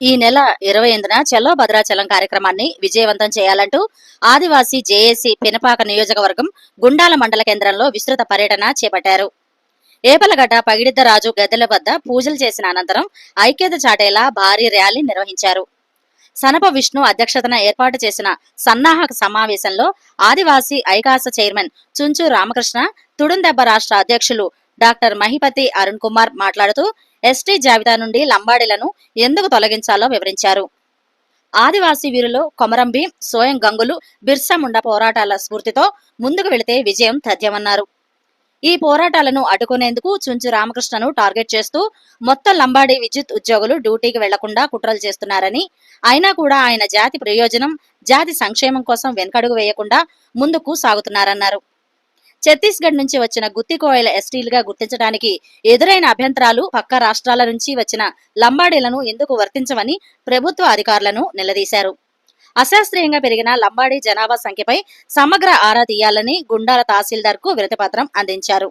ఈ నెల ఇరవై ఎనిమిదిన చలో భద్రాచలం కార్యక్రమాన్ని విజయవంతం చేయాలంటూ ఆదివాసీ జేఏసీ పినపాక నియోజకవర్గం గుండాల మండల కేంద్రంలో విస్తృత పర్యటన చేపట్టారు. ఏపలగడ్డ పగిడిద్దరాజు గద్దెల వద్ద పూజలు చేసిన అనంతరం ఐక్యత చాటేలా భారీ ర్యాలీ నిర్వహించారు. సనప విష్ణు అధ్యక్షతన ఏర్పాటు చేసిన సన్నాహక సమావేశంలో ఆదివాసీ ఐకాస చైర్మన్ చుంచు రామకృష్ణ తుడుందెబ్బ రాష్ట్ర అధ్యక్షులు డాక్టర్ మహిపతి అరుణ్ కుమార్ మాట్లాడుతూ ఎస్టీ జాబితా నుండి లంబాడీలను ఎందుకు తొలగించాలో వివరించారు. ఆదివాసీ వీరులు కొమరం భీం సోయం గంగులు బిర్సాముండ పోరాటాల స్ఫూర్తితో ముందుకు వెళితే విజయం తథ్యమన్నారు ఈ పోరాటాలను అడ్డుకునేందుకు చుంచు రామకృష్ణను టార్గెట్ చేస్తూ మొత్తం లంబాడీ విద్యుత్ ఉద్యోగులు డ్యూటీకి వెళ్ళకుండా కుట్రలు చేస్తున్నారని అయినా కూడా ఆయన జాతి ప్రయోజనం జాతి సంక్షేమం కోసం వెనకడుగు వేయకుండా ముందుకు సాగుతున్నారన్నారు. ఛత్తీస్గఢ్ నుంచి వచ్చిన గుత్తికోయల ఎస్టీలుగా గుర్తించడానికి ఎదురైన అభ్యంతరాలు పక్క రాష్ట్రాల నుంచి వచ్చిన లంబాడీలను ఎందుకు వర్తించవని ప్రభుత్వ అధికారులను నిలదీశారు. అశాస్త్రీయంగా పెరిగిన లంబాడీ జనాభా సంఖ్యపై సమగ్ర ఆరా తీయాలని గుండాల తహసీల్దార్కు విరతిపత్రం అందించారు.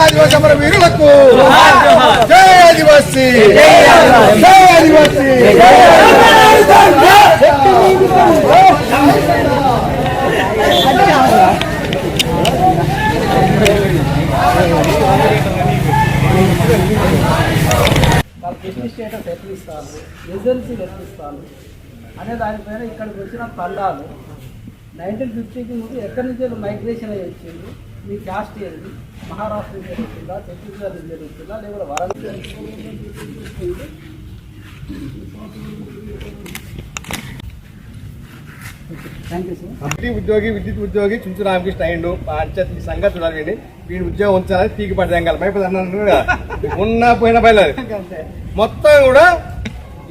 ఆదివాసీ అమర వీరులకు జై ఆదివాసీ జై ఆదివాసీ వాళ్ళకి ఎన్ని స్టేటస్ ఎట్లా ఇస్తారు ఏజెన్సీలు ఎట్లా ఇస్తారు అనే దానిపైన ఇక్కడికి వచ్చిన తండాలు నైన్టీన్ ఫిఫ్టీకి ముందు ఎక్కడి నుంచి మైగ్రేషన్ అయ్యి వచ్చింది మీ క్యాస్ట్ ఏంది మహారాష్ట్ర నుంచి వచ్చిందా ఛత్తీస్గఢ్ నుంచి వచ్చిందా లేకపోతే వరంగల్ థ్యాంక్ కంపెనీ ఉద్యోగి విద్యుత్ ఉద్యోగి చుంచు రామకృష్ణ అయ్యిండు. అంచేత ఈ సంగతి చూడాలి వీడి ఉద్యోగం ఉంచాలని తీగి పడదాం కదా భయపడి అన్నాను కదా. ఉన్నా పోయినా పర్లేదు. మొత్తం కూడా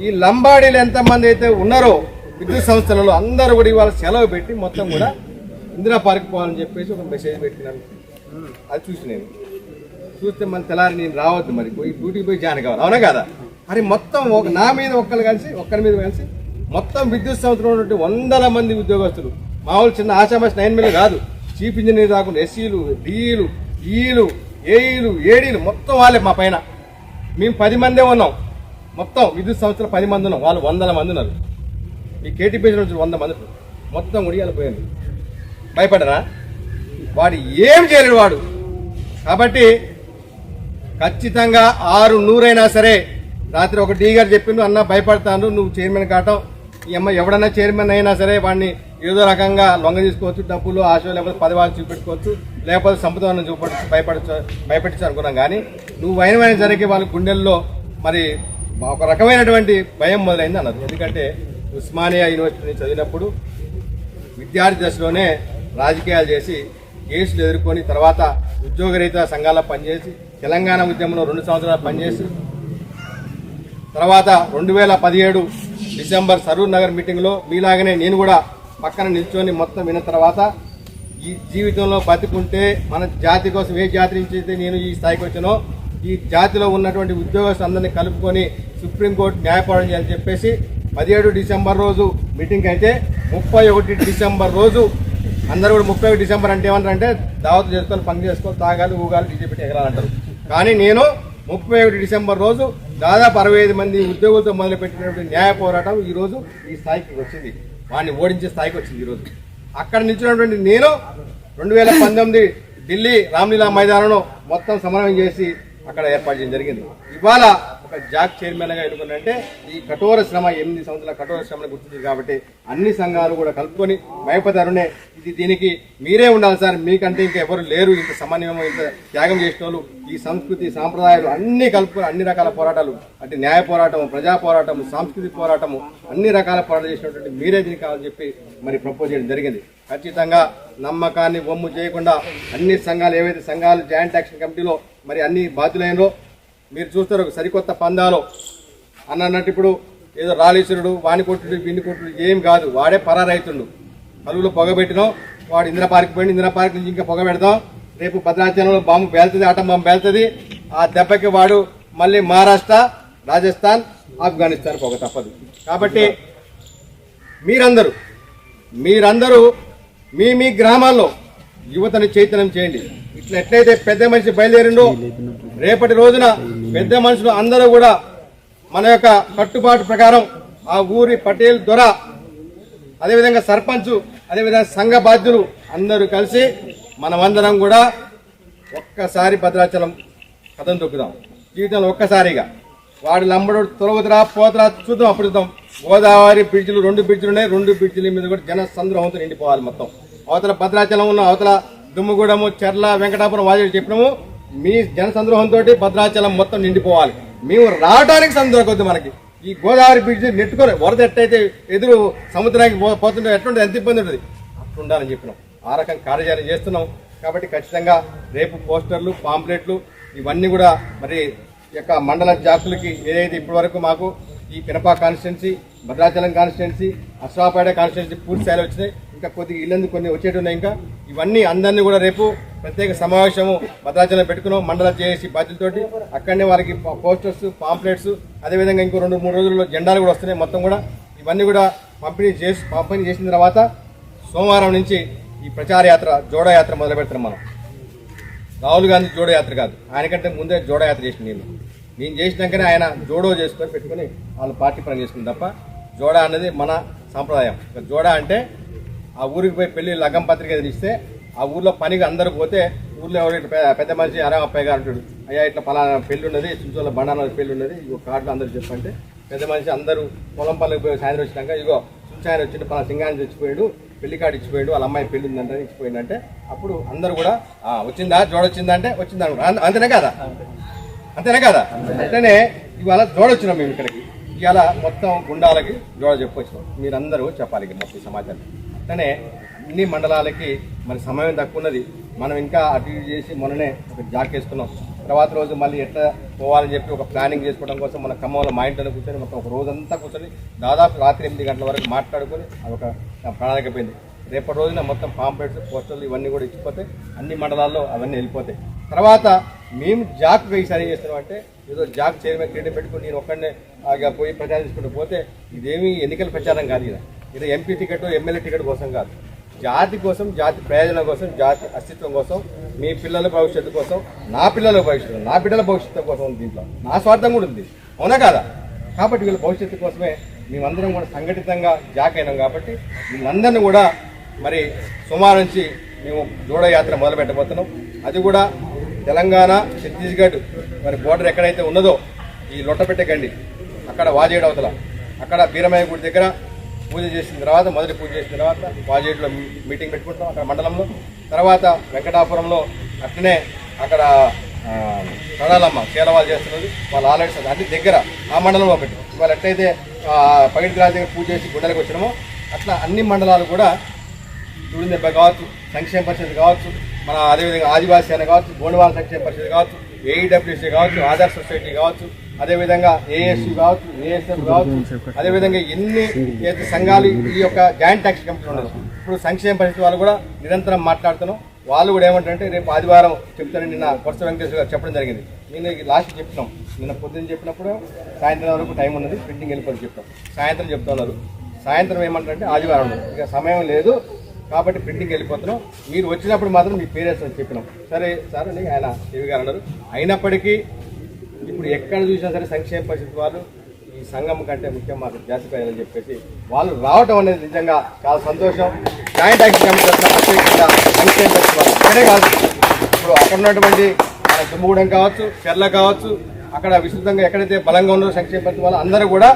ఈ లంబాడీలు ఎంతమంది అయితే ఉన్నారో విద్యుత్ సంస్థలలో అందరూ కూడా ఇవాళ సెలవు పెట్టి మొత్తం కూడా ఇందిరా పార్క్ పోవాలని చెప్పేసి ఒక మెసేజ్ పెట్టినాను అది చూసి నేను. చూస్తే మన తెల్లారి నేను రావద్దు మరి. పోయి డ్యూటీకి పోయి జాయిన్ కావాలి. అవునా కదా? మరి మొత్తం ఒక నా మీద ఒక్కరు కలిసి ఒక్కరి మీద కలిసి మొత్తం విద్యుత్ సంస్థలో ఉన్నటువంటి వందల మంది ఉద్యోగస్తులు. మామూలు చిన్న ఆశామాష నైన్ మిల్ కాదు. చీఫ్ ఇంజనీర్ కాకుండా ఎస్సీలు డీలు ఈలు ఏఈలు ఏడీలు మొత్తం వాళ్ళే మా పైన. మేము పది మందే ఉన్నాం. మొత్తం విద్యుత్ సంస్థలు పది మంది ఉన్నాం. వాళ్ళు వందల మంది ఉన్నారు. ఈ కేటీపీ నుంచి వంద మంది మొత్తం ఉడియాలు పోయింది. భయపడరా? వాడు ఏం చేయలేడు వాడు. కాబట్టి ఖచ్చితంగా ఆరు నూరైనా సరే రాత్రి ఒక డీ గారు చెప్పిండు అన్న భయపడతాను నువ్వు చైర్మన్ కావటం. ఈ అమ్మ ఎవడన్నా చైర్మన్ అయినా సరే వాడిని ఏదో రకంగా లొంగ తీసుకోవచ్చు డబ్బులు ఆశ లేకపోతే పదవాళ్ళు చూపెట్టుకోవచ్చు లేకపోతే సంపదను చూపెట్టు భయపడచ్చు భయపెట్టచ్చు అనుకున్నాం కానీ నువ్వు అయిన సరికి వాళ్ళ గుండెల్లో మరి ఒక రకమైనటువంటి భయం మొదలైంది అన్నారు ఎందుకంటే ఉస్మానియా యూనివర్సిటీ చదివినప్పుడు విద్యార్థి దశలోనే రాజకీయాలు చేసి కేసులు ఎదుర్కొని తర్వాత ఉద్యోగరీత సంఘాల్లో పనిచేసి తెలంగాణ ఉద్యమంలో రెండు సంవత్సరాలు పనిచేసి తర్వాత రెండు వేల పదిహేడు డిసెంబర్ సరూర్ నగర్ మీటింగ్లో మీలాగనే నేను కూడా పక్కన నిల్చొని మొత్తం విన్న తర్వాత ఈ జీవితంలో బతికుంటే మన జాతి కోసం ఏ జాతి నుంచి నేను ఈ స్థాయికి వచ్చానో ఈ జాతిలో ఉన్నటువంటి ఉద్యోగస్తులందరినీ కలుపుకొని సుప్రీంకోర్టు న్యాయపాలన చేయాలని చెప్పేసి పదిహేడు డిసెంబర్ రోజు మీటింగ్ అయితే ముప్పై ఒకటి డిసెంబర్ రోజు అందరూ కూడా ముప్పై ఒకటి డిసెంబర్ అంటే ఏమంటారంటే దావత్ చేసుకొని పని చేసుకొని తాగాలి ఊగాలి డీజే పెట్టి ఎగరాలంటారు. కానీ నేను ముప్పై ఒకటి డిసెంబర్ రోజు దాదాపు అరవై ఐదు మంది ఉద్యోగులతో మొదలుపెట్టినటువంటి న్యాయ పోరాటం ఈ ఈ స్థాయికి వచ్చింది. వాడిని ఓడించే స్థాయికి వచ్చింది ఈరోజు అక్కడ నిల్చున్నటువంటి నేను రెండు వేల పంతొమ్మిది ఢిల్లీ రామ్లీలా మైదానంలో మొత్తం సమన్వయం చేసి అక్కడ ఏర్పాటు చేయడం జరిగింది. ఇవాళ ఒక జాక్ చైర్మన్గా ఎన్నుకున్నారంటే ఈ కఠోర శ్రమ ఎనిమిది సంవత్సరాల కఠోర శ్రమను గుర్తించింది కాబట్టి అన్ని సంఘాలు కూడా కలుపుకొని మయపతరునే ఇది దీనికి మీరే ఉండాలి సార్ మీకంటే ఇంకా ఎవరు లేరు ఇంత సమన్వయం ఇంత త్యాగం చేసిన వాళ్ళు. ఈ సంస్కృతి సాంప్రదాయాలు అన్ని కలుపుకొని అన్ని రకాల పోరాటాలు అంటే న్యాయ పోరాటం ప్రజా పోరాటం సాంస్కృతిక పోరాటము అన్ని రకాల పోరాటాలు చేసినటువంటి మీరే దీనికి కావాలని చెప్పి మరి ప్రపోజ్ చేయడం జరిగింది. ఖచ్చితంగా నమ్మకాన్ని బొమ్ము చేయకుండా అన్ని సంఘాలు ఏవైతే సంఘాలు జాయింట్ యాక్షన్ కమిటీలో మరి అన్ని బాధ్యులైనలో మీరు చూస్తారు ఒక సరికొత్త పందాలో అన్నట్టు ఇప్పుడు ఏదో రాళీశ్వరుడు వాణి కొట్టుడు బిండి కొట్టుడు ఏం కాదు. వాడే పరారైతుండు కలుగులో పొగ పెట్టినాం వాడు ఇందిరా పార్క్ పోయింది ఇందిరా పార్క్ నుంచి ఇంకా పొగ పెడతాం. రేపు భద్రాచలంలో బాంబు పేలుతుంది ఆటం బాంబు పేలుతుంది. ఆ దెబ్బకి వాడు మళ్ళీ మహారాష్ట్ర రాజస్థాన్ ఆఫ్ఘనిస్తాన్ పొగ తప్పదు. కాబట్టి మీరందరూ మీరందరూ మీ మీ గ్రామాల్లో యువతను చైతన్యం చేయండి. ఇట్లా ఎట్లయితే పెద్ద మనిషి బయలుదేరిండో రేపటి రోజున పెద్ద మనుషులు అందరూ కూడా మన యొక్క కట్టుబాటు ప్రకారం ఆ ఊరి పటేల్ దొర అదేవిధంగా సర్పంచ్ అదేవిధంగా సంఘ బాధ్యులు అందరూ కలిసి మనమందరం కూడా ఒక్కసారి భద్రాచలం కథం తొక్కుదాం. జీవితంలో ఒక్కసారిగా. వాడు లంబడు తొలగుతురా పోతరా చూద్దాం అప్పుడు చూద్దాం. గోదావరి బ్రిడ్జిలు రెండు బ్రిడ్జిలు ఉన్నాయి. రెండు బ్రిడ్జిల మీద కూడా జన సంద్రహంతో నిండిపోవాలి మొత్తం. అవతల భద్రాచలం ఉన్న అవతల దుమ్ముగూడెము చెర్ల వెంకటాపురం వాజేడు చెప్పినాము మీ జన సంద్రోహంతో భద్రాచలం మొత్తం నిండిపోవాలి. మేము రావడానికి సందర్భం మనకి. ఈ గోదావరి బ్రిడ్జ్ నెట్టుకొని వరద ఎట్టయితే ఎదురు సముద్రానికి పో- పోతుంటే ఎట్లుంటుంది? ఎంత ఇబ్బంది ఉంటుంది? అట్లా ఉండాలని చెప్పినాం. ఆ రకం కార్యాచరణ చేస్తున్నాం. కాబట్టి ఖచ్చితంగా రేపు పోస్టర్లు పాంప్లెట్లు ఇవన్నీ కూడా మరి యొక్క మండల జాతులకి ఏదైతే ఇప్పటివరకు మాకు ఈ Pinapaka constituency Bhadrachalam constituency Ashwapeta constituency పూర్తి స్థాయిలో వచ్చినాయి. ఇంకా కొద్దిగా ఇల్లందు కొన్ని వచ్చేటున్నాయి ఇంకా. ఇవన్నీ అందరినీ కూడా రేపు ప్రత్యేక సమావేశము భద్రాచలం పెట్టుకున్నాం. మండల చేసి బాధ్యులతోటి. అక్కడనే వారికి పోస్టర్స్ పాంప్లెట్స్ అదేవిధంగా ఇంకో రెండు మూడు రోజుల్లో జెండాలు కూడా వస్తున్నాయి మొత్తం కూడా. ఇవన్నీ కూడా పంపిణీ చేసి పంపిణీ చేసిన తర్వాత సోమవారం నుంచి ఈ ప్రచార యాత్ర మొదలు పెడుతున్నాం మనం. రాహుల్ గాంధీ జోడయాత్ర కాదు. ఆయనకంటే ముందే జోడయాత్ర చేసిన నేను. నేను చేసినాకనే ఆయన జోడో చేసుకొని పెట్టుకొని వాళ్ళు పార్టీ పని చేసుకుని తప్ప జోడా అన్నది మన సాంప్రదాయం. ఇక జోడా అంటే ఆ ఊరికి పోయి పెళ్ళి లగ్గం పత్రిక ఇస్తే ఆ ఊర్లో పనికి అందరు పోతే ఊర్లో ఎవరు పెద్ద మనిషి అరే అప్పయ్య గారు అంటాడు అయ్యా ఇట్లా పలానా పెళ్ళి ఉన్నది చుంచోళ్ళ బండాన పెళ్ళి ఉన్నది ఇగో కార్డులు అందరూ చెప్పంటే పెద్ద మనిషి అందరూ పొలం పల్లెకి పోయి సాయంత్రం వచ్చినాక ఇగో చుంచాయన వచ్చిండు పలానా సింగాన్ని చచ్చిపోయాడు పెళ్ళి కార్డు ఇచ్చిపోయాడు వాళ్ళ అమ్మాయి పెళ్ళి ఉందంటే ఇచ్చిపోయిందంటే అప్పుడు అందరూ కూడా వచ్చిందా? జోడొచ్చిందంటే వచ్చిందా? అంత- అంతేనే కదా? అంతేనే కదా? అంటేనే ఇవాళ జోడొచ్చినాం మేము ఇక్కడికి. ఇవాళ మొత్తం గుండాలకి జోడ చెప్పొచ్చినాం. మీరందరూ చెప్పాలి మొత్తం సమాజానికి. సమాచారం అట్లనే అన్ని మండలాలకి మరి సమయం తక్కువ ఉన్నది మనం ఇంకా అటు ఇటు చేసి మొన్ననే ఒక జాక్ వేసుకున్నాం. తర్వాత రోజు మళ్ళీ ఎట్లా పోవాలని చెప్పి ఒక ప్లానింగ్ చేసుకోవడం కోసం మన ఖమ్మంలో మా ఇంట్లో కూర్చొని మొత్తం ఒక రోజంతా కూర్చొని దాదాపు రాత్రి ఎనిమిది గంటల వరకు మాట్లాడుకొని అదొక ప్రణాళిక పోయింది. రేపటి రోజున మొత్తం పాంప్లెట్స్ పోస్టర్లు ఇవన్నీ కూడా ఇచ్చిపోతే అన్ని మండలాల్లో అవన్నీ వెళ్ళిపోతాయి. తర్వాత మేము జాక్ ఈసారి ఏం చేస్తున్నాం అంటే ఏదో జాక్ చైర్మన్ క్రీడ పెట్టుకుని నేను ఒక్కడనే ఇక పోయి ప్రచారం చేసుకుంటూ పోతే ఇదేమీ ఎన్నికల ప్రచారం కాదు ఇది ఇది ఎంపీ టికెట్ ఎమ్మెల్యే టికెట్ కోసం కాదు. జాతి కోసం జాతి ప్రయోజనం కోసం జాతి అస్తిత్వం కోసం మీ పిల్లల భవిష్యత్తు కోసం నా పిల్లల భవిష్యత్తు నా బిడ్డల భవిష్యత్తు కోసం ఉంది దీంట్లో. నా స్వార్థం కూడా ఉంది. అవునా కాదా? కాబట్టి వీళ్ళ భవిష్యత్తు కోసమే మేమందరం కూడా సంఘటితంగా జాక్ అయినాం కాబట్టి వీళ్ళందరినీ కూడా మరి సుమారు నుంచి మేము జోడో మొదలు పెట్టబోతున్నాం అది కూడా తెలంగాణ ఛత్తీస్గఢ్ మరి బోర్డర్ ఎక్కడైతే ఉన్నదో ఈ లొట్టపెట్టే గండి అక్కడ వాజేడవతల అక్కడ బీరమయ్య గుడి దగ్గర పూజ చేసిన తర్వాత మొదటి పూజ చేసిన తర్వాత వాజేడులో మీటింగ్ పెట్టుకుంటాం అక్కడ మండలంలో. తర్వాత వెంకటాపురంలో అట్లనే అక్కడ ఆ, కడాలమ్మ కేరళ చేస్తున్నది. వాళ్ళు ఆల్రెడీ అది దగ్గర ఆ మండలం ఒకటి వాళ్ళు ఎట్లయితే ఆ, పగిడి దగ్గర పూజ చేసి గుండెలకు వచ్చినామో అట్లా అన్ని మండలాలు కూడా చూడు దెబ్బ కావచ్చు సంక్షేమ పరిషత్ కావచ్చు మన అదేవిధంగా ఆదివాసీ అని కావచ్చు గోండవాల సంక్షేమ పరిషత్ కావచ్చు ఏఈడబ్ల్యూసీ కావచ్చు ఆధార్ సొసైటీ కావచ్చు అదేవిధంగా ఏఎస్యు కావచ్చు ఏఎస్ఎఫ్ కావచ్చు అదేవిధంగా ఎన్ని సంఘాలు ఈ యొక్క జాయింట్ ట్యాక్స్ కమిటీ ఉన్నది ఇప్పుడు సంక్షేమ పరిషత్ వాళ్ళు కూడా నిరంతరం మాట్లాడుతున్నాం. వాళ్ళు కూడా ఏమంటారంటే రేపు ఆదివారం చెప్తారని నిన్న కొరస వెంకటేశ్వర గారు చెప్పడం జరిగింది. నేను లాస్ట్ చెప్పినాం నిన్న పొద్దున్న చెప్పినప్పుడు సాయంత్రం వరకు టైం ఉన్నది ప్రింటింగ్ వెళ్ళిపోయి చెప్పాం సాయంత్రం చెప్తున్నారు. సాయంత్రం ఏమంటారంటే ఆదివారం. ఇక సమయం లేదు కాబట్టి ప్రింటింగ్ వెళ్ళిపోతున్నాం. మీరు వచ్చినప్పుడు మాత్రం మీ పేరెంట్స్ అని చెప్పినాం. సరే సార్ అని ఆయన దేవి గారు అన్నారు. అయినప్పటికీ ఇప్పుడు ఎక్కడ చూసినా సరే సంక్షేమ పరిస్థితి వాళ్ళు ఈ సంఘం కంటే ముఖ్యం మాకు జాతి ప్రజలని చెప్పేసి వాళ్ళు రావటం అనేది నిజంగా చాలా సంతోషం. జాయింట్ యాక్షన్ కమిటీ ప్రత్యేకంగా సంక్షేమ పరిస్థితి వాళ్ళు ఇక్కడే కాదు. ఇప్పుడు అక్కడ ఉన్నటువంటి మన కావచ్చు చెర్ల కావచ్చు అక్కడ విస్తృతంగా ఎక్కడైతే బలంగా ఉన్నారో సంక్షేమ పరిస్థితి వాళ్ళు అందరూ కూడా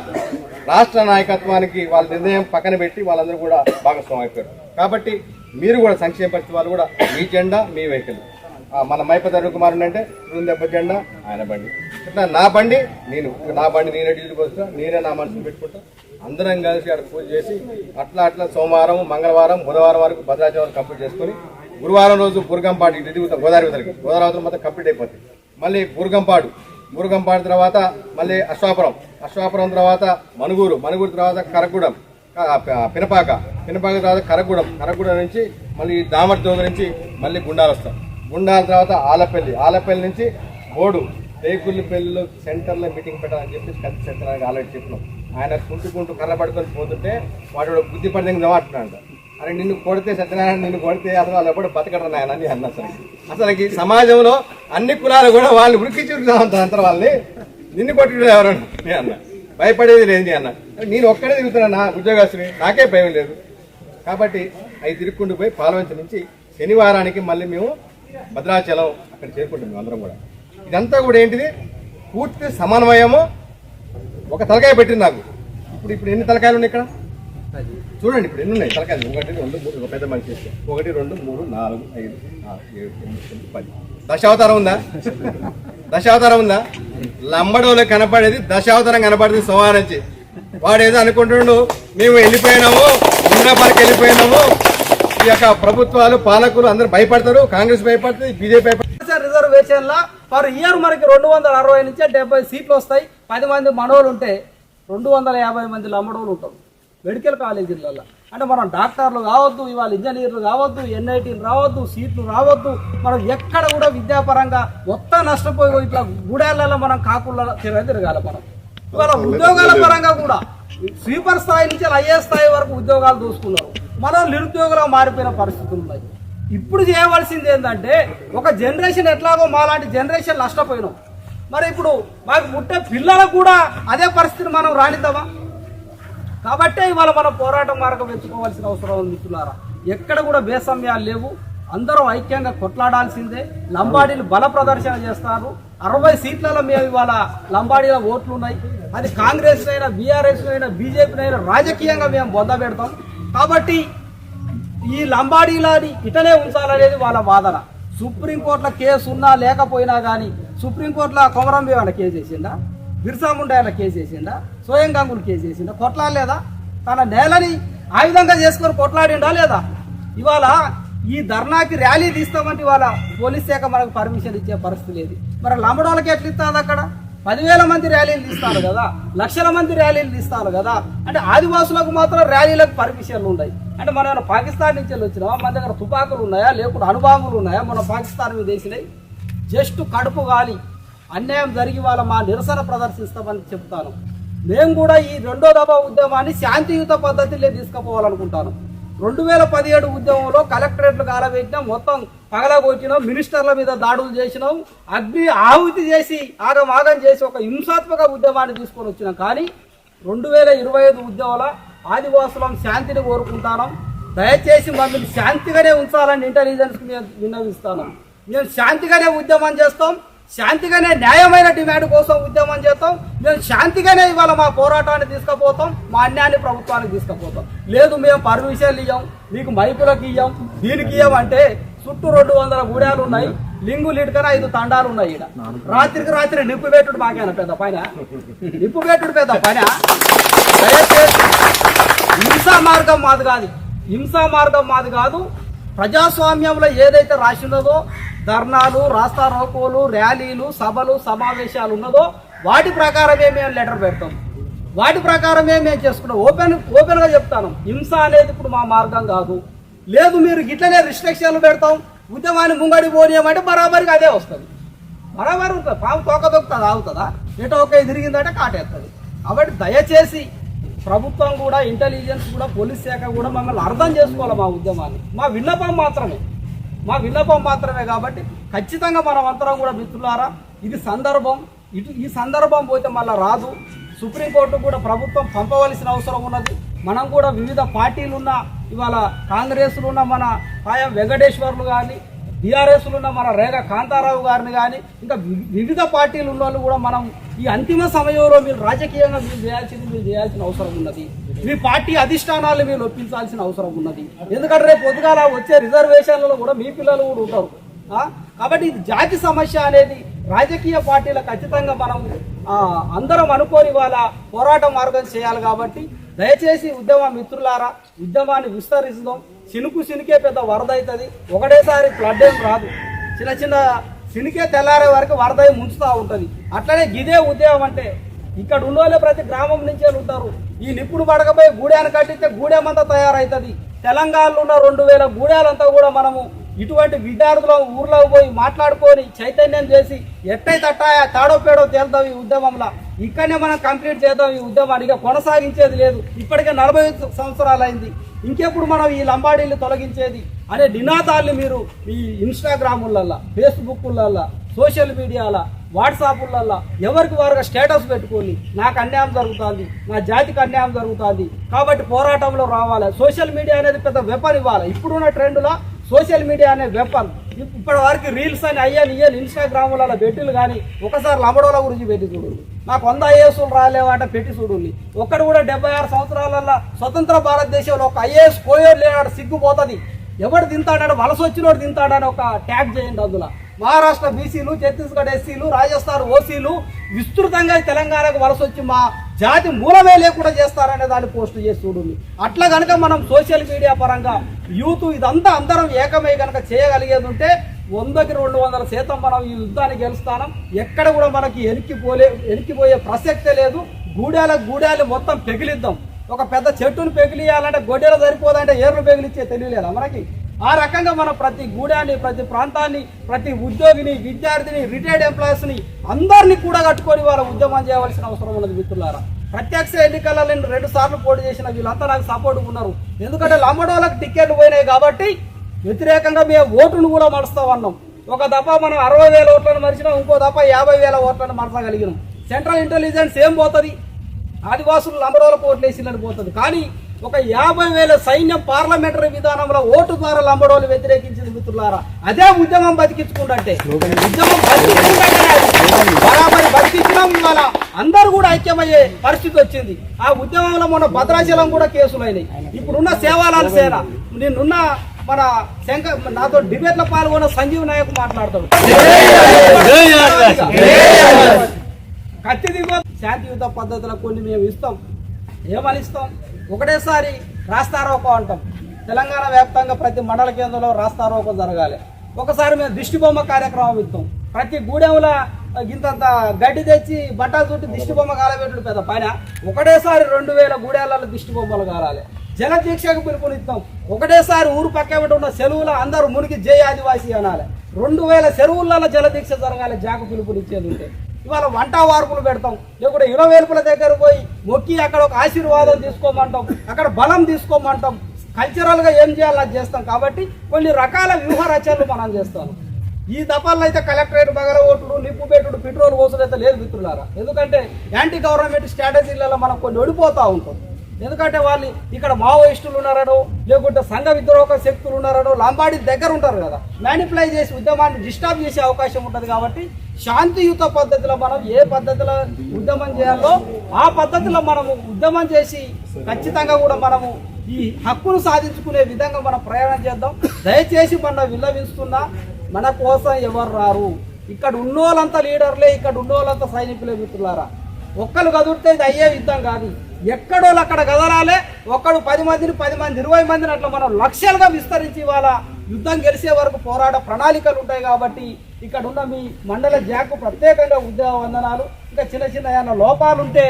రాష్ట్ర నాయకత్వానికి వాళ్ళ నిర్ణయం పక్కన పెట్టి వాళ్ళందరూ కూడా భాగస్వామి అయిపోయారు. కాబట్టి మీరు కూడా సంక్షేమ పరిస్థితి వాళ్ళు కూడా మీ జెండా మీ వెహికల్. మన మైపతి కుమార్ అంటే దెబ్బ జెండా. ఆయన బండి. ఇట్లా నా బండి నేను నా బండి నేనే డ్యూటీకి వస్తా నేనే నా మనసుని పెట్టుకుంటా. అందరం కలిసి అక్కడ పూజ చేసి అట్లా అట్లా సోమవారం మంగళవారం బుధవారం వరకు భద్రాచలం కంప్లీట్ చేసుకొని గురువారం రోజు బుర్గంపాడు ఇటు గోదావరి వదలకి. గోదావరి అవతల మొత్తం కంప్లీట్ అయిపోతుంది మళ్ళీ బుర్గంపాడు. బుర్గంపాడు తర్వాత మళ్ళీ అశ్వాపురం. అశ్వాపురం తర్వాత మనుగూరు. మనుగూరు తర్వాత కరగూడెం. పినపాక. పినపాక తర్వాత కరగూడెం. కరగూడెం నుంచి మళ్ళీ దామర్ నుంచి మళ్ళీ గుండాలు వస్తాం గుండాల తర్వాత ఆలపల్లి. ఆలపల్లి నుంచి బోడు రేగుల్లిపల్లిలో సెంటర్లో మీటింగ్ పెట్టాలని చెప్పి కత్తి సెంటర్ ఆల్రెడీ చెప్పినాం. ఆయన కుంటుకుంటూ కర్ర పడుకొని పోతుంటే వాడు బుద్ధి పడింది నవ్వాడుతున్నాడు అరే నిన్ను కొడితే సత్యనారాయణ నిన్ను కొడితే అసలు వాళ్ళు ఎప్పుడు బతకడం ఆయన అని అన్న అసలు. అసలుకి సమాజంలో అన్ని కులాలు కూడా వాళ్ళు ఉరికి చూడుతారు వాళ్ళని. నిన్ను కొట్టి ఎవరు నేను అన్న. భయపడేది లేదు నీ అన్న. నేను ఒక్కడే తిరుగుతున్నా నా ఉద్యోగస్తుని. నాకే భయం లేదు. కాబట్టి అవి తిరుక్కుంటూ పోయి పాలవంచ నుంచి శనివారానికి మళ్ళీ మేము భద్రాచలం అక్కడ చేరుకుంటుంది అందరం కూడా. ఇదంతా కూడా ఏంటిది? పూర్తి సమన్వయము. ఒక తలకాయ పెట్టింది నాకు. ఇప్పుడు ఇప్పుడు ఎన్ని తలకాయలు ఉన్నాయి ఇక్కడ? చూడండి ఇప్పుడు ఎన్ని ఉన్నాయి తలకాయలు? ఒకటి రెండు మూడు ఒక పెద్ద మనిషి ఒకటి రెండు మూడు నాలుగు ఐదు ఆరు ఏడు ఎనిమిది తొమ్మిది పది. దశావతారం ఉందా? దశావతారం ఉందా? లంబడోలో కనపడేది దశావతారం కనపడేది సోమవారం నుంచి. వాడు ఏదో అనుకుంటుండు మేము వెళ్ళిపోయినాము ఇంద్రాపాలకు వెళ్ళిపోయినాము ఈ యొక్క ప్రభుత్వాలు పాలకులు అందరూ భయపడతారు కాంగ్రెస్ భయపడుతుంది బీజేపీ భయపడుతుంది. రిజర్వేషన్ లా పర్ ఇయర్ మనకి రెండు వందల అరవై నుంచి డెబ్బై సీట్లు వస్తాయి. పది మంది మనోళ్ళు ఉంటే రెండు వందల యాభై మంది లంబడోళ్ళు ఉంటాం. మెడికల్ కాలేజీలలో అంటే మనం డాక్టర్లు కావద్దు ఇవాళ ఇంజనీర్లు కావద్దు ఎన్ఐటీలు రావద్దు సీట్లు రావద్దు. మనం ఎక్కడ కూడా విద్యాపరంగా మొత్తం నష్టపోయి ఇట్లా గుడాలలో మనం కాకుండా తిరగ తిరగాలి మనం. ఇవాళ ఉద్యోగాల పరంగా కూడా స్వీపర్ స్థాయి నుంచి ఐఏఎస్ స్థాయి వరకు ఉద్యోగాలు చూసుకున్నారు మనం నిరుద్యోగులుగా మారిపోయిన పరిస్థితులు ఉన్నాయి ఇప్పుడు చేయవలసింది ఏంటంటే ఒక జనరేషన్ ఎట్లాగో మాలాంటి జనరేషన్ నష్టపోయినాం. మరి ఇప్పుడు మాకు పుట్టే పిల్లలకు కూడా అదే పరిస్థితిని మనం రానిద్దామా కాబట్టే ఇవాళ మనం పోరాటం మార్గం ఎంచుకోవాల్సిన అవసరం ఉంది మిత్రులారా. ఎక్కడ కూడా బేసమ్యాలు లేవు. అందరం ఐక్యంగా కొట్లాడాల్సిందే. లంబాడీలు బల ప్రదర్శన చేస్తారు. అరవై సీట్లలో మేము ఇవాళ లంబాడీల ఓట్లు ఉన్నాయి అది కాంగ్రెస్ అయినా బీఆర్ఎస్ అయినా బీజేపీ అయినా రాజకీయంగా మేము బొంద పెడతాం. కాబట్టి ఈ లంబాడీలని ఇటనే ఉంచాలనేది వాళ్ళ వాదన. సుప్రీంకోర్టులో కేసు ఉన్నా లేకపోయినా కానీ సుప్రీంకోర్టులో కొమరం ఏమైనా కేసు వేసిండా బిర్సా ముండా కేసు వేసిండా స్వయం గంగులు కేసు వేసిండా కొట్లాడలేదా? తన నేలని ఆయుధంగా చేసుకొని కొట్లాడిండా లేదా? ఇవాళ ఈ ధర్నాకి ర్యాలీ తీస్తామంటే వాళ్ళ పోలీస్ శాఖ మనకు పర్మిషన్ ఇచ్చే పరిస్థితి లేదు. మరి లంబడోళ్ళకి ఎట్లా ఇస్తుంది అక్కడ? పదివేల మంది ర్యాలీలు తీస్తారు కదా. లక్షల మంది ర్యాలీలు తీస్తారు కదా. అంటే ఆదివాసులకు మాత్రం ర్యాలీలకు పర్మిషన్లు ఉన్నాయి అంటే మనం ఏమైనా పాకిస్తాన్ నుంచి వెళ్ళి వచ్చినామా? మన దగ్గర తుపాకులు ఉన్నాయా? లేకుంటే అణుబాంబులు ఉన్నాయా? మన పాకిస్తాన్ మీద వేసినాయి జస్ట్ కడుపు గాలి. అన్యాయం జరిగి వాళ్ళ మా నిరసన ప్రదర్శిస్తామని చెప్తాను. మేము కూడా ఈ రెండో దఫా ఉద్యమాన్ని శాంతియుత పద్ధతిలో తీసుకుపోవాలనుకుంటాను. రెండు వేల పదిహేడు ఉద్యమంలో కలెక్టరేట్లు కాలబెట్టినాం మొత్తం పగలగొచ్చినాం మినిస్టర్ల మీద దాడులు చేసినాం. అగ్ని ఆహుతి చేసి ఆగమాగం చేసి ఒక హింసాత్మక ఉద్యమాన్ని తీసుకొని వచ్చినాం. కానీ రెండు వేల ఇరవై ఐదు ఉద్యమాల ఆదివాసులం శాంతిని కోరుకుంటాను. దయచేసి మమ్మల్ని శాంతిగానే ఉంచాలని ఇంటెలిజెన్స్కి మేము విన్నవిస్తాను. మేము శాంతిగానే ఉద్యమం చేస్తాం. శాంతిగానే న్యాయమైన డిమాండ్ కోసం ఉద్యమం చేస్తాం. మేము శాంతిగానే ఇవాళ మా పోరాటాన్ని తీసుకుపోతాం మా అన్యాన్ని ప్రభుత్వానికి తీసుకుపోతాం. లేదు మేము పర్మిషన్లు ఇవ్వం మీకు మైకులకు ఇవ్వం దీనికి ఇవ్వం అంటే చుట్టూ రెండు వందల గుడాలు ఉన్నాయి లింగు లిడ్కన ఐదు తండాలు ఉన్నాయి ఈడ. రాత్రికి రాత్రి నిప్పు పెట్టుడు మాకేనా పెద్ద పైన. నిప్పు పెట్టుడు పెద్ద పైన. హింసా మార్గం మాది కాదు. హింసా మార్గం మాది కాదు. ప్రజాస్వామ్యంలో ఏదైతే రాసినదో ధర్నాలు రాస్తా రోకోలు ర్యాలీలు సభలు సమావేశాలు ఉన్నదో వాటి ప్రకారమే మేము లెటర్ పెడతాం. వాటి ప్రకారమే మేము చేసుకున్నాం ఓపెన్ ఓపెన్గా చెప్తాను. హింస అనేది ఇప్పుడు మా మార్గం కాదు. లేదు మీరు గిట్లనే రిస్ట్రిక్షన్లు పెడతాం. ఉద్యమాన్ని ముంగడి పోనీయమంటే బరాబరికి అదే వస్తుంది. బరాబరి ఉంటుంది. పాము తోక తొక్కుతుంది ఆగుతుందా ఎటో ఒక తిరిగిందంటే కాటేస్తుంది. కాబట్టి దయచేసి ప్రభుత్వం కూడా ఇంటెలిజెన్స్ కూడా పోలీస్ శాఖ కూడా మమ్మల్ని అర్థం చేసుకోవాలి మా ఉద్యమాన్ని. మా విన్నపం మాత్రమే. మా విన్నపం మాత్రమే కాబట్టి ఖచ్చితంగా మనం అందరం కూడా మిత్రులారా ఇది సందర్భం. ఇటు ఈ సందర్భం పోతే మళ్ళీ రాదు. సుప్రీంకోర్టు కూడా ప్రభుత్వం పంపవలసిన అవసరం ఉన్నది. మనం కూడా వివిధ పార్టీలున్న ఇవాళ కాంగ్రెస్లు ఉన్న మన ఆయా వెంకటేశ్వర్లు కానీ టీఆర్ఎస్ ఉన్న మన రేగ కాంతారావు గారిని కానీ ఇంకా వివిధ పార్టీలు ఉన్న వాళ్ళు కూడా మనం ఈ అంతిమ సమయంలో మీరు రాజకీయంగా మీరు చేయాల్సింది మీరు చేయాల్సిన అవసరం ఉన్నది. మీ పార్టీ అధిష్టానాలు మీరు ఒప్పించాల్సిన అవసరం ఉన్నది. ఎందుకంటే రేపు పొద్దుగాల వచ్చే రిజర్వేషన్లలో కూడా మీ పిల్లలు కూడా ఉంటారు. కాబట్టి ఇది జాతి సమస్య అనేది రాజకీయ పార్టీల ఖచ్చితంగా మనం అందరం అనుకోని వాళ్ళ పోరాట మార్గం చేయాలి కాబట్టి దయచేసి ఉద్యమ మిత్రులారా ఉద్యమాన్ని విస్తరిస్తాం చినుకు చినుకే పెద్ద వరద అవుతుంది ఒకటేసారి ఫ్లడ్ ఏం రాదు. చిన్న చిన్న చినుకే తెల్లారే వరకు వరద ముంచుతూ ఉంటుంది. అట్లనే గిదే ఉద్యమం అంటే ఇక్కడ ఉన్నోళ్ళే ప్రతి గ్రామం నుంచి ఉంటారు. ఈ నిప్పుడు పడకపోయి గూడెను కట్టిస్తే గూడెమంతా తయారవుతుంది తెలంగాణలో ఉన్న రెండు వేల గూడెలంతా కూడా మనము ఇటువంటి విద్యార్థుల ఊర్లో పోయి మాట్లాడుకొని చైతన్యం చేసి ఎట్టయితే అట్టాయా తాడో పేడో తేలుతాం ఈ ఉద్యమంలో. ఇక్కడనే మనం కంప్లీట్ చేద్దాం. ఈ ఉద్యమాన్ని ఇక కొనసాగించేది లేదు. ఇప్పటికే నలభై సంవత్సరాలు అయింది ఇంకెప్పుడు మనం ఈ లంబాడీలు తొలగించేది? అనే నినాదాలు మీరు ఈ ఇన్స్టాగ్రాములల్లా ఫేస్బుక్లల్లా సోషల్ మీడియాలో వాట్సాప్లల్లా ఎవరికి వారుగా స్టేటస్ పెట్టుకొని నాకు అన్యాయం జరుగుతుంది. నా జాతికి అన్యాయం జరుగుతుంది. కాబట్టి పోరాటంలో రావాలి. సోషల్ మీడియా అనేది పెద్ద వెపన్ ఇవ్వాలి. ఇప్పుడున్న ట్రెండ్లో సోషల్ మీడియా అనే వెపన్ ఇప్పటి వరకు రీల్స్ అని అయ్యాను ఇయ్యాను ఇన్స్టాగ్రామ్లలో పెట్టిలు కానీ ఒకసారి లంబడోల గురించి పెట్టి చూడండి. నాకు వంద ఐఏఎస్లు రాలేవాట పెట్టి చూడు ఒక్కడు కూడా డెబ్బై ఆరు సంవత్సరాలలో స్వతంత్ర భారతదేశంలో ఒక ఐఏఎస్ కోయోడు లేనాడు సిగ్గుపోతుంది. ఎవడు తింటాడని వలస వచ్చినోడు తింటాడని ఒక ట్యాగ్ చేయండి అందులో. మహారాష్ట్ర బీసీలు ఛత్తీస్గఢ్ ఎస్సీలు రాజస్థాన్ ఓసీలు విస్తృతంగా తెలంగాణకు వలస వచ్చి మా జాతి మూలమే లేకుండా చేస్తారనే దాన్ని పోస్ట్ చేసి చూడండి. అట్లా కనుక మనం సోషల్ మీడియా పరంగా యూత్ ఇదంతా అందరం ఏకమై కనుక చేయగలిగేది ఉంటే వందకి రెండు వందల శాతం మనం ఈ యుద్ధాన్ని గెలుస్తాం ఎక్కడ కూడా మనకి ఎనికిపోలే ఎనికిపోయే ప్రసక్తే లేదు. గూడాల గూడాలు మొత్తం పెగిలిద్దాం. ఒక పెద్ద చెట్టును పెగిలియాలంటే గొడ్డెలు సరిపోదంటే ఏర్లు పెగిలిచ్చే తెలియలేదా మనకి? ఆ రకంగా మనం ప్రతి గూడాన్ని ప్రతి ప్రాంతాన్ని ప్రతి ఉద్యోగిని విద్యార్థిని రిటైర్డ్ ఎంప్లాయీస్ని అందరినీ కూడా కట్టుకొని వాళ్ళ ఉద్యమం చేయవలసిన అవసరం ఉన్నది మిత్రులారా. ప్రత్యక్ష ఎన్నికలలో రెండు సార్లు పోటీ చేసిన వీళ్ళంతా నాకు సపోర్ట్ ఉన్నారు. ఎందుకంటే లంబడోళ్ళకి టికెట్లు పోయినాయి కాబట్టి వ్యతిరేకంగా మేము ఓటును కూడా మలుస్తాం అన్నాం ఒక దఫా మనం అరవై వేల ఓట్లను మరిచినాం ఇంకో దఫా యాభై వేల ఓట్లను మరచగలిగినాం. సెంట్రల్ ఇంటెలిజెన్స్ ఏం పోతుంది? ఆదివాసులు లంబడోళ్ళకు ఓట్లు వేసిందని పోతుంది. కానీ ఒక యాభై వేల సైన్యం పార్లమెంటరీ విధానంలో ఓటు ద్వారా లంబడోలు వ్యతిరేకించింది మిత్రులారా. అదే ఉద్యమం బతికించుకుంటే. ఉద్యమం బరాబరి బతికించడం ఇవాళ. అందరూ కూడా ఐక్యమయ్యే పరిస్థితి వచ్చింది. ఆ ఉద్యమంలో మొన్న భద్రాచలం కూడా కేసులైనాయి. ఇప్పుడున్న సేవాలాల సేన నిన్నున్న మన శంకర్ నాతో డిబేట్లో పాల్గొన్న సంజీవ్ నాయక్ మాట్లాడతాడు. కత్తి దిగో శాంతియుత పద్ధతుల కొన్ని మేము ఇస్తాం. ఏమని ఇస్తాం? ఒకటేసారి రాస్తారోకో అంటాం. తెలంగాణ వ్యాప్తంగా ప్రతి మండల కేంద్రంలో రాస్తారోకో జరగాలి. ఒకసారి మేము దిష్టిబొమ్మ కార్యక్రమం ఇస్తాం. ప్రతి గూడెంల ఇంతంత గడ్డి తెచ్చి బట్టలు చుట్టి దిష్టిబొమ్మ కాలబెట్టుడు పెద్ద పైన ఒకటేసారి రెండు వేల గూడెలలో దిష్టిబొమ్మలు కాలాలి. జల దీక్షకు పిలుపునిస్తాం ఒకటేసారి ఊరు పక్కబెట్టి ఉన్న సెలవులు అందరూ మునిగి జై ఆదివాసీ అనాలి. రెండు వేల చెరువులలో జల దీక్ష జరగాలి జాకు పిలుపునిచ్చేది ఉంటే. ఇవాళ వంట వార్పులు పెడతాం. లేకుంటే ఇరవేల్పుల దగ్గర పోయి మొక్కి అక్కడ ఒక ఆశీర్వాదం తీసుకోమంటాం. అక్కడ బలం తీసుకోమంటాం. కల్చరల్గా ఏం చేయాలో అది చేస్తాం. కాబట్టి కొన్ని రకాల వ్యూహ రచనలు మనం చేస్తాం. ఈ దఫాల్లో అయితే కలెక్టరేట్ బగల ఓటుడు నిప్పు పెట్టుడు పెట్రోల్ కోసం అయితే లేదు మిత్రులారా. ఎందుకంటే యాంటీ గవర్నమెంట్ స్ట్రాటజీలలో మనం కొన్ని ఓడిపోతూ ఉంటాం. ఎందుకంటే వాళ్ళు ఇక్కడ మావోయిస్టులు ఉన్నారనో లేకుంటే సంఘ విద్రోహక శక్తులు ఉన్నారనో లంబాడి దగ్గర ఉంటారు కదా. మ్యానిప్లై చేసి ఉద్యమాన్ని డిస్టర్బ్ చేసే అవకాశం ఉంటుంది కాబట్టి శాంతియుత పద్ధతిలో మనం ఏ పద్ధతిలో ఉద్యమం చేయాలో ఆ పద్ధతిలో మనము ఉద్యమం చేసి ఖచ్చితంగా కూడా మనము ఈ హక్కును సాధించుకునే విధంగా మనం ప్రయాణం చేద్దాం. దయచేసి మన విల్లవిస్తున్నా మన కోసం ఎవరు రారు? ఇక్కడ ఉన్నోళ్ళంతా లీడర్లే ఇక్కడ ఉన్నోళ్ళంతా సైనికులే మిత్రులారా. ఒక్కరు కదుడితే ఇది అయ్యే యుద్ధం కాదు. ఎక్కడోళ్ళు అక్కడ కదరాలే ఒక్కడు పది మందిని పది మంది ఇరవై మందిని అట్లా మనం లక్ష్యాలుగా విస్తరించి ఇవాళ యుద్ధం గెలిచే వరకు పోరాట ప్రణాళికలు ఉంటాయి కాబట్టి ఇక్కడ ఉన్న మీ మండల జాకు ప్రత్యేకంగా ఉద్యోగ వందనాలు. ఇంకా చిన్న చిన్న ఏమైనా లోపాలు ఉంటే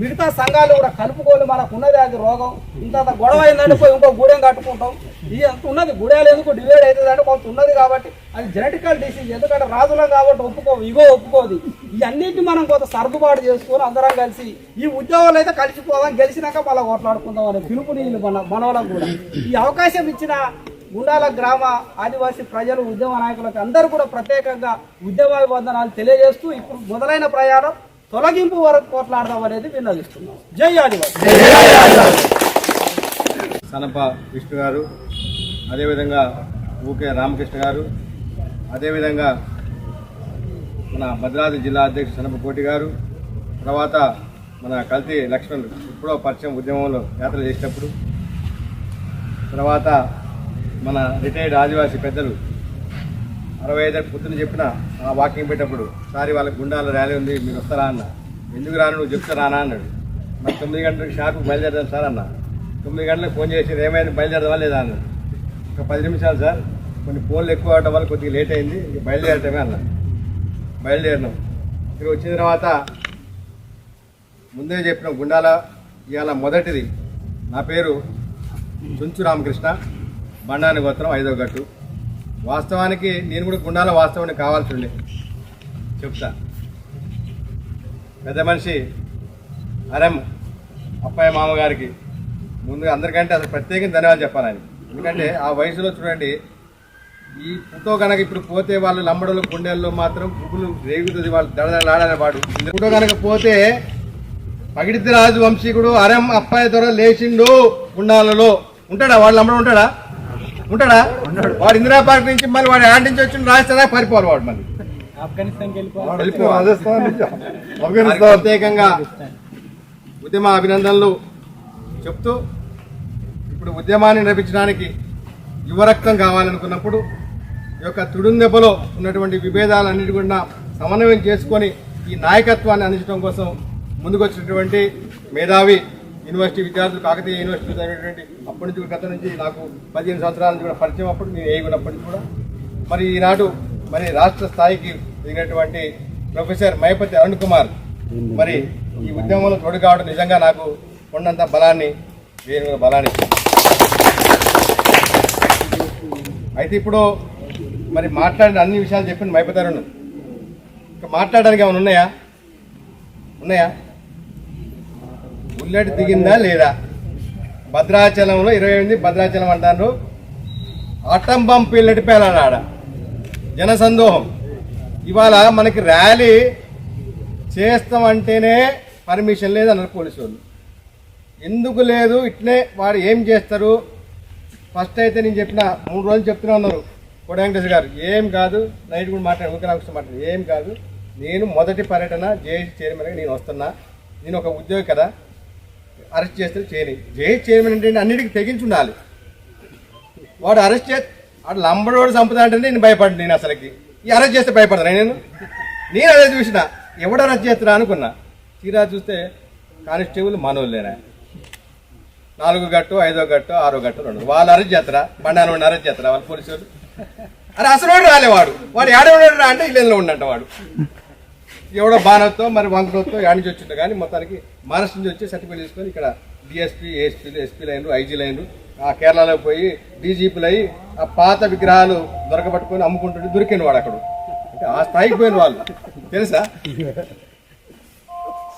మిగతా సంఘాలు కూడా కలుపుకొని మనకు ఉన్నది అది రోగం. ఇంత గొడవ అయిందంటే పోయి ఇంకో గూడెం కట్టుకుంటాం. ఇది అంత ఉన్నది గుడేలు ఎందుకు డివైడ్ అవుతుంది అంటే కొంత ఉన్నది కాబట్టి అది జెనటికల్ డిసీజ్. ఎందుకంటే రాజులం కాబట్టి ఒప్పుకో ఇగో ఒప్పుకోదు. ఇవన్నిటిని మనం కొంత సర్దుబాటు చేసుకొని అందరం కలిసి ఈ ఉద్యోగాలు అయితే కలిసిపోదాం గెలిచినాక మళ్ళీ కొట్లాడుకుందాం అనే పిలుపు నీళ్ళు మన మనవడం కూడా. ఈ అవకాశం ఇచ్చిన గుండాల గ్రామ ఆదివాసీ ప్రజలు ఉద్యమ నాయకులకు అందరూ కూడా ప్రత్యేకంగా ఉద్యమాభివందనాలు తెలియజేస్తూ ఇప్పుడు మొదలైన ప్రయాణం తొలగింపు వరకు పోట్లాడదాం అనేది విన్నదిస్తున్నాం జై ఆదివాసీ. సనప విష్ణు గారు అదేవిధంగా ఊకే రామకృష్ణ గారు అదేవిధంగా మన భద్రాద్రి జిల్లా అధ్యక్షుడు సనప కోటి గారు తర్వాత మన కల్తీ లక్ష్మణ్ ఎప్పుడో పరిచయం ఉద్యమంలో యాత్ర చేసినప్పుడు తర్వాత మన రిటైర్డ్ ఆదివాసీ పెద్దలు అరవై ఐదు పొద్దున చెప్పిన ఆ వాకింగ్ పెట్టేటప్పుడు సారి వాళ్ళ గుండాల ర్యాలీ ఉంది మీరు వస్తారా? అన్న. ఎందుకు రాను? నువ్వు చెప్తారా అన్నాడు. మరి తొమ్మిది గంటలకు షార్ప్ బయలుదేరదాం సార్ అన్న. తొమ్మిది గంటలకు ఫోన్ చేసి ఏమైంది? బయలుదేరదామా లేదా? అన్నాడు. ఒక పది నిమిషాలు సార్ కొన్ని ఫోన్లు ఎక్కువ అవడం వల్ల కొద్దిగా లేట్ అయింది ఇక బయలుదేరటమే అన్న. బయలుదేరినాం. ఇక్కడ వచ్చిన తర్వాత ముందే చెప్పిన గుండాల ఇవాళ మొదటిది. నా పేరు చుంచు రామకృష్ణ. బండాని గోత్రం ఐదో గట్టు. వాస్తవానికి నేను కూడా గుండాల వాస్తవాన్ని కావాల్సి ఉండే చెప్తా. పెద్ద మనిషి అరం అప్పయ్య మామగారికి ముందుగా అందరికంటే అసలు ప్రత్యేకంగా ధన్యవాదాలు చెప్పాలని ఎందుకంటే ఆ వయసులో చూడండి ఈ ఫోటో కనుక ఇప్పుడు పోతే వాళ్ళు లంబడలు గుండెల్లో మాత్రం పువ్వులు రేగుతుంది వాళ్ళు దడదలాడనే వాడు. ఫోటో కనుక పోతే పగిడితే రాజు వంశీకుడు అరం అప్పాయి దొర లేచిండు గుండాలలో. ఉంటాడా? వాళ్ళు లంబడు ఉంటాడా? ఉంటాడా? వాడు ఇందిరా పార్క్ నుంచి మళ్ళీ వాడు యాడ్ నుంచి వచ్చి రాజస్థాన్ పారిపోవాలి వాడు మళ్ళీ. ప్రత్యేకంగా ఉద్యమ అభినందనలు చెప్తూ ఇప్పుడు ఉద్యమాన్ని నడిపించడానికి యువరక్తం కావాలనుకున్నప్పుడు ఈ యొక్క తుడుందెబ్బలో ఉన్నటువంటి విభేదాలన్నిటి కూడా సమన్వయం చేసుకొని ఈ నాయకత్వాన్ని అందించడం కోసం ముందుకొచ్చినటువంటి మేధావి యూనివర్సిటీ విద్యార్థులు కాకతీయ యూనివర్సిటీ చదివినటువంటి అప్పటి నుంచి గత నుంచి నాకు పదిహేను సంవత్సరాల నుంచి కూడా పరిచయం అప్పుడు నేను వేయకున్నప్పటి నుంచి కూడా. మరి ఈనాడు మరి రాష్ట్ర స్థాయికి దిగినటువంటి ప్రొఫెసర్ మయపతి అరుణ్ కుమార్ మరి ఈ ఉద్యమంలో తోడు కావడం నిజంగా నాకు ఉన్నంత బలాన్ని వేరు బలాన్ని అయితే ఇప్పుడు మరి మాట్లాడిన అన్ని విషయాలు చెప్పిన మైపతి అరుణ్. ఇంకా మాట్లాడడానికి ఏమైనా ఉన్నాయా? ఉన్నాయా? బుల్లెట్ దిగిందా లేదా? భద్రాచలంలో ఇరవై ఎనిమిది భద్రాచలం అంటారు. అటంబం పిల్లటి పేలాడ జనసందోహం. ఇవాళ మనకి ర్యాలీ చేస్తామంటేనే పర్మిషన్ లేదు అన్నారు పోలీసు వాళ్ళు ఎందుకు లేదు? ఇట్లే వాడు ఏం చేస్తారు? ఫస్ట్ అయితే నేను చెప్పిన మూడు రోజులు చెప్తూనే ఉన్నారు కోడి వెంకటేశ్వర గారు. ఏం కాదు నైట్ కూడా మాట్లాడు ఊరికే నాకు మాట్లాడు. ఏం కాదు నేను మొదటి పర్యటన జేఏసీ చైర్మన్గా నేను వస్తున్నా. నేను ఒక ఉద్యోగి కదా. అరెస్ట్ చేస్తే చేయని. జేఏసీ చైర్మన్ అంటే అన్నిటికీ తెగించి ఉండాలి. వాడు అరెస్ట్ చే వాడు లంబడోడు చంపుతా అంటే నేను భయపడ్డాను నేను అసలుకి. ఈ అరెస్ట్ చేస్తే భయపడతాను నేను? నేను అదే చూసిన. ఎవడు అరెస్ట్ చేస్తున్నా అనుకున్నా. తీరా చూస్తే కానిస్టేబుల్ మనోళ్ళేనా? నాలుగు గట్టు ఐదో గట్టు ఆరో గట్టు రెండు వాళ్ళు అరెస్ట్ చేస్తారా? బండాను వాడిని అరెస్ట్ చేస్తారా? వాళ్ళు పోలీసు వాళ్ళు? అరే అసలు వాడు రాలే వాడు? వాడు రా అంటే ఇళ్ళలో ఉండంట వాడు. ఎవడో బాణతో మరి వంకటతో యాడ్ నుంచి వచ్చిండు కానీ మొత్తానికి మహారాష్ట్ర నుంచి వచ్చి సర్టిఫికేట్ తీసుకొని ఇక్కడ డిఎస్పీ ఏఎస్పీలు ఎస్పీ లైన్లు ఐజీ లైన్లు ఆ కేరళలో పోయి డీజీపీలు అయ్యి ఆ పాత విగ్రహాలు దొరకబట్టుకొని అమ్ముకుంటుంటే దొరికిన వాడు అక్కడ. అంటే ఆ స్థాయికి పోయిన వాళ్ళు. తెలుసా?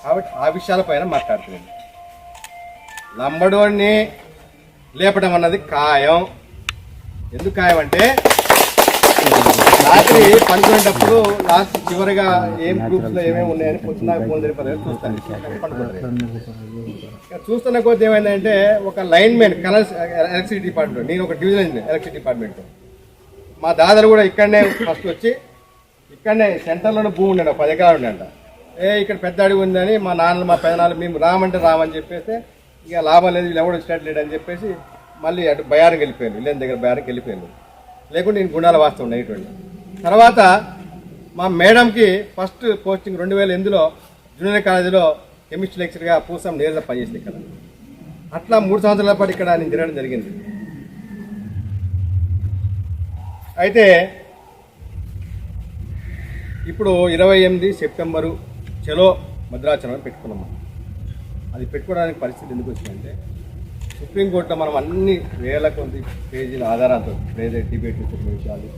కాబట్టి ఆ విషయాలపైన మాట్లాడుతున్నాను లంబడోడిని లేపడం అన్నది ఖాయం. ఎందుకు ఖాయం అంటే రాత్రి పనుకునేటప్పుడు లాస్ట్ చివరిగా ఏం గ్రూప్స్లో ఏమేమి ఉన్నాయని పొద్దున ఫోన్ తెలిపి చూస్తాను. చూస్తున్న కొద్ది ఏమైందంటే ఒక line men colours electricity department నేను ఒక డివిజన్ ఇంజనీర్ ఎలక్ట్రిసిటీ డిపార్ట్మెంట్. మా దాదాలు కూడా ఇక్కడనే ఫస్ట్ వచ్చి ఇక్కడనే సెంటర్లోనే భూమి ఉండండి పది ఎకరాలు ఉండండి ఏ ఇక్కడ పెద్ద అడుగు ఉందని మా నాన్నలు మా పెదనాలు మేము రామంటే రామని చెప్పేసి ఇక లాభం లేదు వీళ్ళు ఎవడు స్టార్ట్ లేడు అని చెప్పేసి మళ్ళీ అటు బయారం వెళ్ళిపోయాను ఇల్లు దగ్గర బయారం వెళ్ళిపోయాను లేకుంటే నేను గుండాల వాస్తవం నెగిటివ్ తర్వాత మా మేడంకి ఫస్ట్ పోస్టింగ్ రెండు వేల ఎనిమిదిలో జూనియర్ కాలేజీలో కెమిస్ట్రీ లెక్చర్గా పూసం నేరుగా పనిచేసింది ఇక్కడ. అట్లా మూడు సంవత్సరాల పాటు ఇక్కడ నేను తిరగడం జరిగింది. అయితే ఇప్పుడు ఇరవై ఎనిమిది సెప్టెంబరు చలో భద్రాచలం పెట్టుకున్నాం అది పెట్టుకోవడానికి పరిస్థితి ఎందుకు వచ్చిందంటే సుప్రీంకోర్టులో మనం అన్ని వేల కొద్ది పేజీల ఆధారాలతో ఏదైతే డిబేట్ చెప్పిన విషయాలు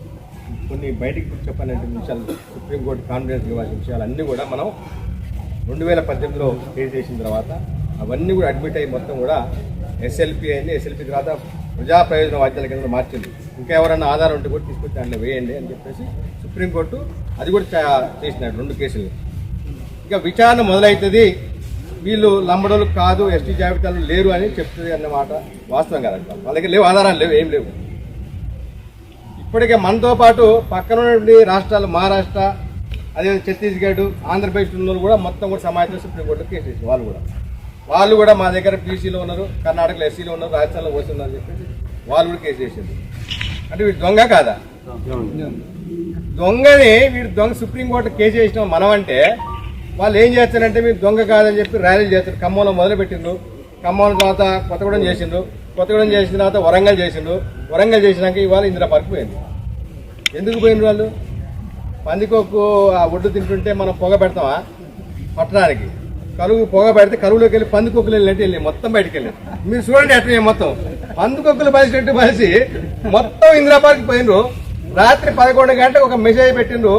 కొన్ని బయటికి చెప్పని విషయాలు సుప్రీంకోర్టు కాన్ఫిడెన్స్ ఇవ్వాల్సిన విషయాలు అన్నీ కూడా మనం రెండు వేల పద్దెనిమిదిలో కేసు చేసిన తర్వాత అవన్నీ కూడా అడ్మిట్ అయ్యి మొత్తం కూడా ఎస్ఎల్పి అయింది. ఎస్ఎల్పి తర్వాత ప్రజా ప్రయోజన వాద్యాల కింద మార్చింది. ఇంకా ఎవరైనా ఆధారం ఉంటే కూడా తీసుకొచ్చి దాంట్లో వేయండి అని చెప్పేసి సుప్రీంకోర్టు అది కూడా చేసినాడు రెండు కేసులు. ఇంకా విచారణ మొదలవుతుంది వీళ్ళు లంబడోళ్ళు కాదు ఎస్టీ జాబితాలు లేరు అని చెప్తుంది అన్నమాట వాస్తవం కాదంట. వాళ్ళ దగ్గర లేవు ఆధారాలు లేవు ఏం లేవు. ఇప్పటికే మనతో పాటు పక్కన ఉన్నటువంటి రాష్ట్రాలు మహారాష్ట్ర అదే ఛత్తీస్గఢ్ ఆంధ్రప్రదేశ్ ఉన్న వాళ్ళు కూడా మొత్తం కూడా సమాజంలో సుప్రీంకోర్టులో కేసు వేసారు వాళ్ళు కూడా. వాళ్ళు కూడా మా దగ్గర పీసీలో ఉన్నారు కర్ణాటకలో ఎస్సీలో ఉన్నారు రాజస్థాన్లో ఓసీ ఉన్నారు అని చెప్పేసి వాళ్ళు కూడా కేసు వేసింది అంటే వీడు దొంగ కాదా? దొంగని వీడు దొంగ సుప్రీంకోర్టు కేసు వేసిన మనం అంటే వాళ్ళు ఏం చేస్తారంటే మీరు దొంగ కాదని చెప్పి ర్యాలీలు చేస్తారు. ఖమ్మంలో మొదలుపెట్టిండ్రు. ఖమ్మం తర్వాత కొత్తగూడెం చేసిండ్రు. కొత్తగూడెం చేసిన తర్వాత వరంగల్ చేసిండ్రు. వరంగల్ చేసినాక ఇవాళ ఇందిరా పార్క్ పోయింది. ఎందుకు పోయింది వాళ్ళు? పందికొక్కు ఆ ఒడ్డు తింటుంటే మనం పొగ పెడతామా? పట్టణానికి. కరువు పొగ పెడితే కరువులోకి వెళ్ళి పందికొక్కులు వెళ్ళినట్టు వెళ్ళి మొత్తం బయటికి వెళ్ళి మీరు చూడండి అట్లా మొత్తం. పందికొక్కులు బలిసినట్టు బలిసి మొత్తం ఇందిరా పార్క్ పోయినరు రాత్రి పదకొండు గంటలకు ఒక మెసేజ్ పెట్టిండ్రు.